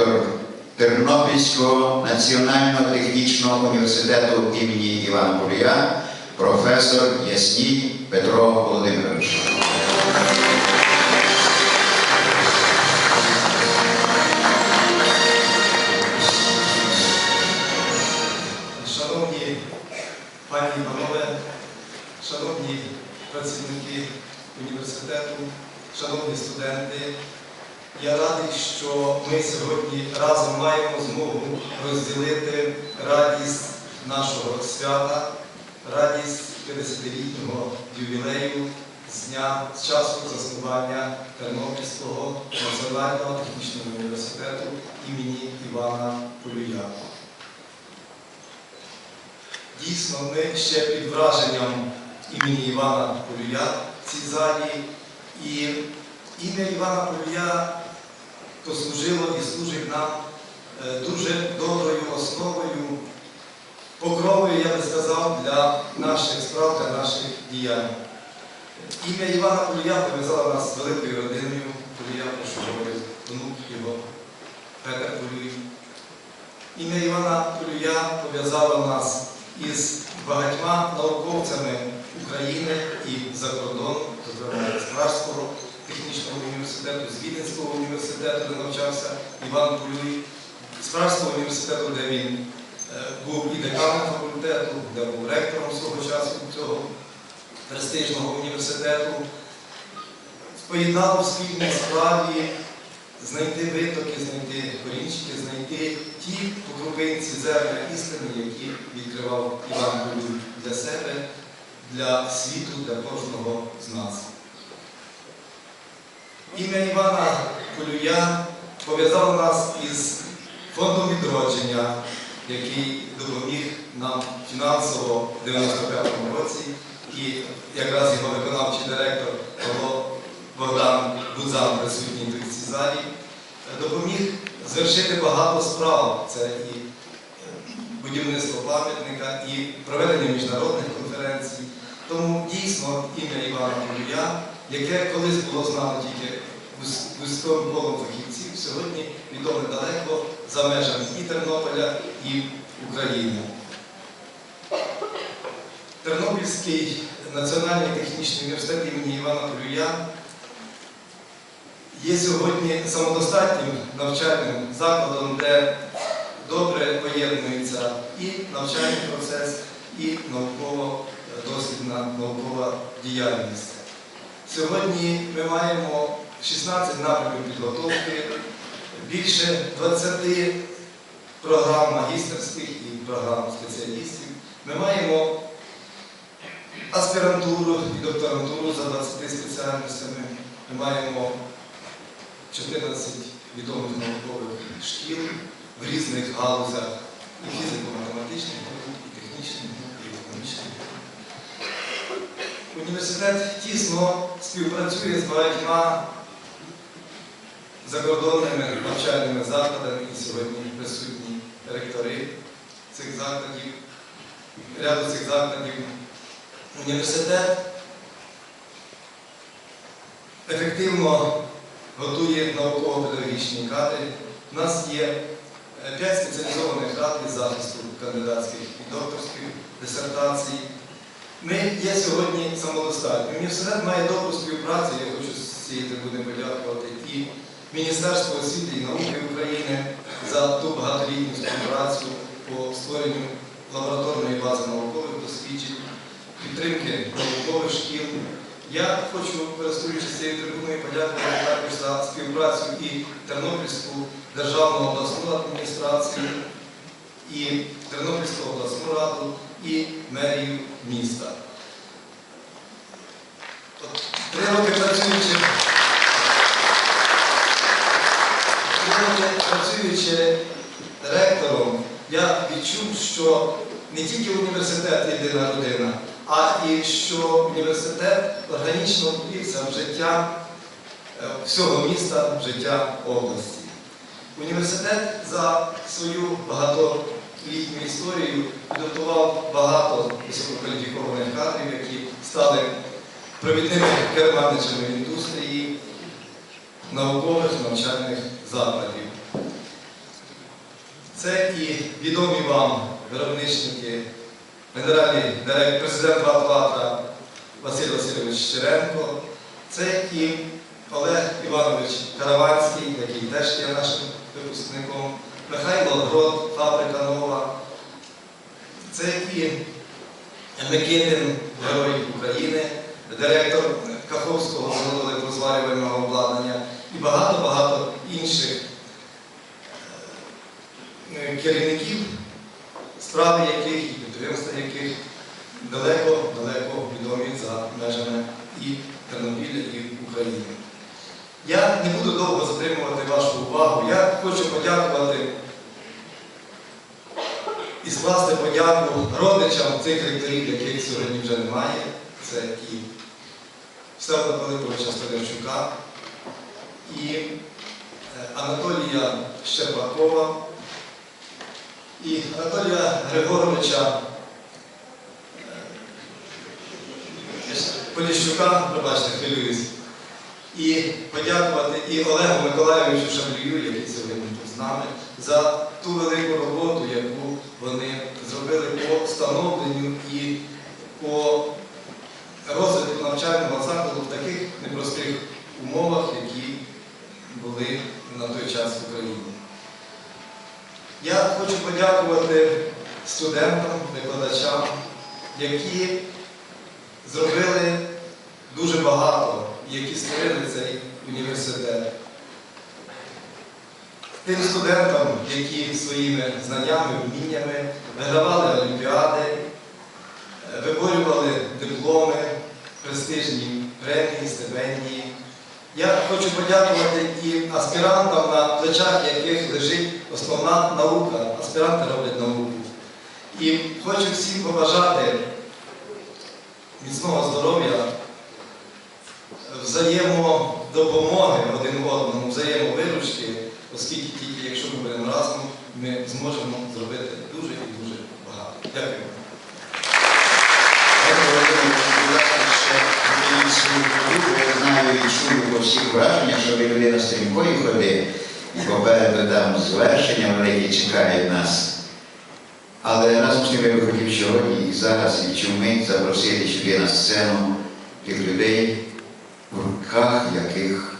ректор Тернопільського національного технічного університету імені Івана Полія, професор Ясній Петро Володимирович. Шановні пані і панове, шановні працівники університету, шановні студенти, я радий, що ми сьогодні разом маємо змогу розділити радість нашого свята, радість 50-літнього ювілею з дня з часу заснування Тернопільського національного технічного університету імені Івана Полюя. Дійсно, ми ще під враженням імені Івана Полюя в цій залі. І ім'я Івана Полюя послужило і служить нам е, дуже доброю основою, покровою, я би сказав, для наших справ, для наших діянь. Ім'я Івана Полюя пов'язало нас з великою родиною. Полюя, прошу говорити, внук його, Петер Полюй. Ім'я Івана Полюя пов'язало нас із багатьма науковцями України і за зокрема з Пражського технічного університету, з Віденського університету, де навчався Іван Полюй, з Пражського університету, де він е, був і деканом факультету, де був ректором свого часу цього престижного університету. Поєднало в спільній справі знайти витоки, знайти корінчики, знайти ті покровинці зерна істини, які відкривав Іван Полюй для себе, для світу, для кожного з нас. Ім'я Івана Полюя пов'язало нас із фондом відродження, який допоміг нам фінансово в 95-му році. І якраз його виконавчий директор Павло Богдан Будзан присутній в цій залі, допоміг звершити багато справ. Це і е, будівництво пам'ятника, і проведення міжнародних конференцій. Тому дійсно ім'я Івана Полюя, яке колись було знано тільки вузьким колом фахівців, сьогодні відоме далеко за межами і Тернополя, і України. Тернопільський національний технічний університет імені Івана Полюя є сьогодні самодостатнім навчальним закладом, де добре поєднується і навчальний процес, і науково-дослідна наукова діяльність. Сьогодні ми маємо 16 напрямів підготовки, більше 20 програм магістерських і програм спеціалістів. Ми маємо аспірантуру і докторантуру за 20 спеціальностями. Ми маємо 14 відомих наукових шкіл в різних галузях і фізико-математичних і технічних і економічних. Університет тісно співпрацює з багатьма закордонними навчальними закладами і сьогодні присутні ректори цих закладів, ряду цих закладів. Університет ефективно готує науково-педагогічні кадри. У нас є 5 спеціалізованих рад із захисту кандидатських і докторських дисертацій. Ми є сьогодні самодостатні. Університет має добру співпрацю, я хочу з цієї трибуни подякувати і Міністерству освіти і науки України за ту багаторітню співпрацю по створенню лабораторної бази наукових досліджень, підтримки наукових шкіл. Я хочу, користуючись цією трибуною, подякувати також за співпрацю і Тернопільську державну обласну адміністрацію, і Тернопільську обласну раду, і мерію міста. Три роки працюючи, роки працюючи ректором, я відчув, що не тільки університет єдина родина, а і що університет органічно вплився в життя е, всього міста, в життя області. Університет за свою багатолітню історію підготував багато висококваліфікованих кадрів, які стали провідними керманичами індустрії, наукових навчальних закладів. Це і відомі вам виробничники, генеральний директор, президент Ватватра Василь Васильович Щеренко, це і Олег Іванович Караванський, який теж є нашим випускником, Михайло Грот, фабрика нова, це і Микитин, Герой України, директор Каховського заводу електрозварювального обладнання і багато-багато інших е, керівників, справи яких і підприємства яких далеко-далеко відомі за межами і Тернопіля, і України. Я не буду довго затримувати вашу увагу. Я хочу подякувати і скласти подяку родичам цих ректорів, яких сьогодні вже немає. Це і Всеволода Пилиповича Столярчука, і е, Анатолія Щербакова, і Анатолія Григоровича е, Поліщука, пробачте, хвилююсь, і подякувати і Олегу Миколайовичу Шаблію, який сьогодні тут з нами, за ту велику роботу, яку вони зробили по встановленню і по розвитку навчального закладу в таких непростих умовах, були на той час в Україні. Я хочу подякувати студентам, викладачам, які зробили дуже багато, які створили цей університет. Тим студентам, які своїми знаннями, вміннями вигравали олімпіади, е, виборювали дипломи, престижні премії, стипендії. Я хочу подякувати і аспірантам, на плечах яких лежить основна наука. Аспіранти роблять науку. І хочу всім побажати міцного здоров'я, взаємодопомоги один одному, взаємовиручки, оскільки людина ходи, і попереду там звершення велике чекають нас. Але разом з тим я би хотів сьогодні і зараз і чумить запросити сюди на сцену тих людей, в руках яких